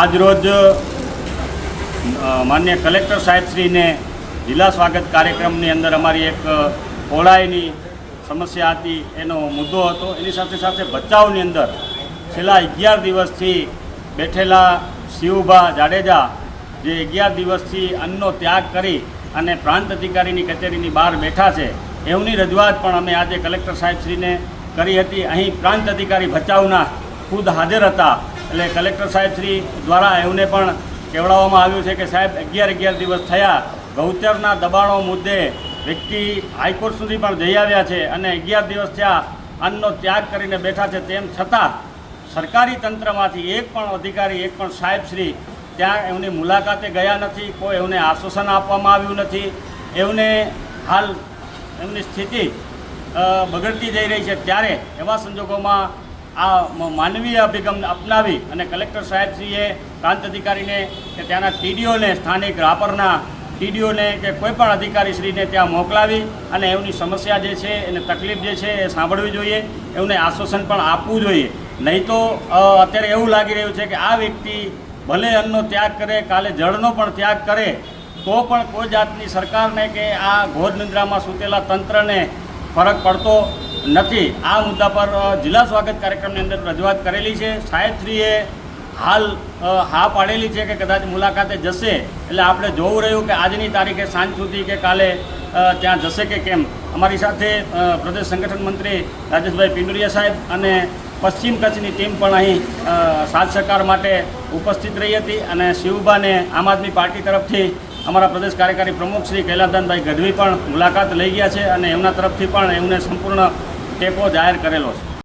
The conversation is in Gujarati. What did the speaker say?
આજરોજ માન્ય કલેક્ટર સાહેબશ્રીને જિલ્લા સ્વાગત કાર્યક્રમની અંદર અમારી એક પહોળાઈની સમસ્યા હતી, એનો મુદ્દો હતો. એની સાથે સાથે ભચાઉની અંદર છેલ્લા અગિયાર દિવસથી બેઠેલા શિવભા જાડેજા જે અગિયાર દિવસથી અન્નનો ત્યાગ કરી અને પ્રાંત અધિકારીની કચેરીની બહાર બેઠા છે, એમની રજૂઆત પણ અમે આજે કલેક્ટર સાહેબશ્રીને કરી હતી. અહીં પ્રાંત અધિકારી ભચાઉના ખુદ હાજર હતા. એટલે કલેક્ટર સાહેબશ્રી દ્વારા એમને પણ કહેવડાવવામાં આવ્યું છે કે સાહેબ, અગિયાર અગિયાર દિવસ થયા, ગૌચરના દબાણો મુદ્દે વ્યક્તિ હાઈકોર્ટ સુધી પણ જઈ આવ્યા છે અને અગિયાર દિવસ થયા અન્નનો ત્યાગ કરીને બેઠા છે. તેમ છતાં સરકારી તંત્રમાંથી એક પણ અધિકારી, એક પણ સાહેબશ્રી ત્યાં એમની મુલાકાતે ગયા નથી. કોઈ એમને આશ્વાસન આપવામાં આવ્યું નથી. એમને હાલ એમની સ્થિતિ બગડતી જઈ રહી છે. ત્યારે એવા સંજોગોમાં આ માનવીય અભિગમ અપનાવી અને કલેક્ટર સાહેબશ્રીએ પ્રાંત અધિકારીને કે ત્યાંના ટીડીઓને, સ્થાનિક રાપરના ટીડીઓને કે કોઈ પણ અધિકારીશ્રીને ત્યાં મોકલાવી અને એમની સમસ્યા જે છે, એને તકલીફ જે છે, એ સાંભળવી જોઈએ, એમને આશ્વાસન પણ આપવું જોઈએ. નહીં તો અત્યારે એવું લાગી રહ્યું છે કે આ વ્યક્તિ ભલે અન્નનો ત્યાગ કરે, કાલે જળનો પણ ત્યાગ કરે, તો પણ કોઈ જાતની સરકારને કે આ ઘોર નિંદ્રામાં સૂતેલા તંત્રને ફરક પડતો નથી. આ મુદ્દા પર જિલ્લા સ્વાગત કાર્યક્રમની અંદર રજૂઆત કરેલી છે. સાહેબશ્રીએ હાલ હા પાડેલી છે કે કદાચ મુલાકાતે જશે. એટલે આપણે જોવું રહ્યું કે આજની તારીખે સાંજ સુધી કે કાલે ત્યાં જશે કે કેમ? અમારી સાથે પ્રદેશ સંગઠન મંત્રી રાજેશભાઈ પિંડુરિયા સાહેબ અને પશ્ચિમ કચ્છની ટીમ પણ અહીં સાથ સહકાર માટે ઉપસ્થિત રહી હતી અને શિવબાને આમ આદમી પાર્ટી તરફથી અમારા પ્રદેશ કાર્યકારી પ્રમુખ શ્રી કૈલાસદાનભાઈ ગઢવી પણ મુલાકાત લઈ ગયા છે અને એમના તરફથી પણ એમને સંપૂર્ણ ટેકો જાહેર કરેલો છે.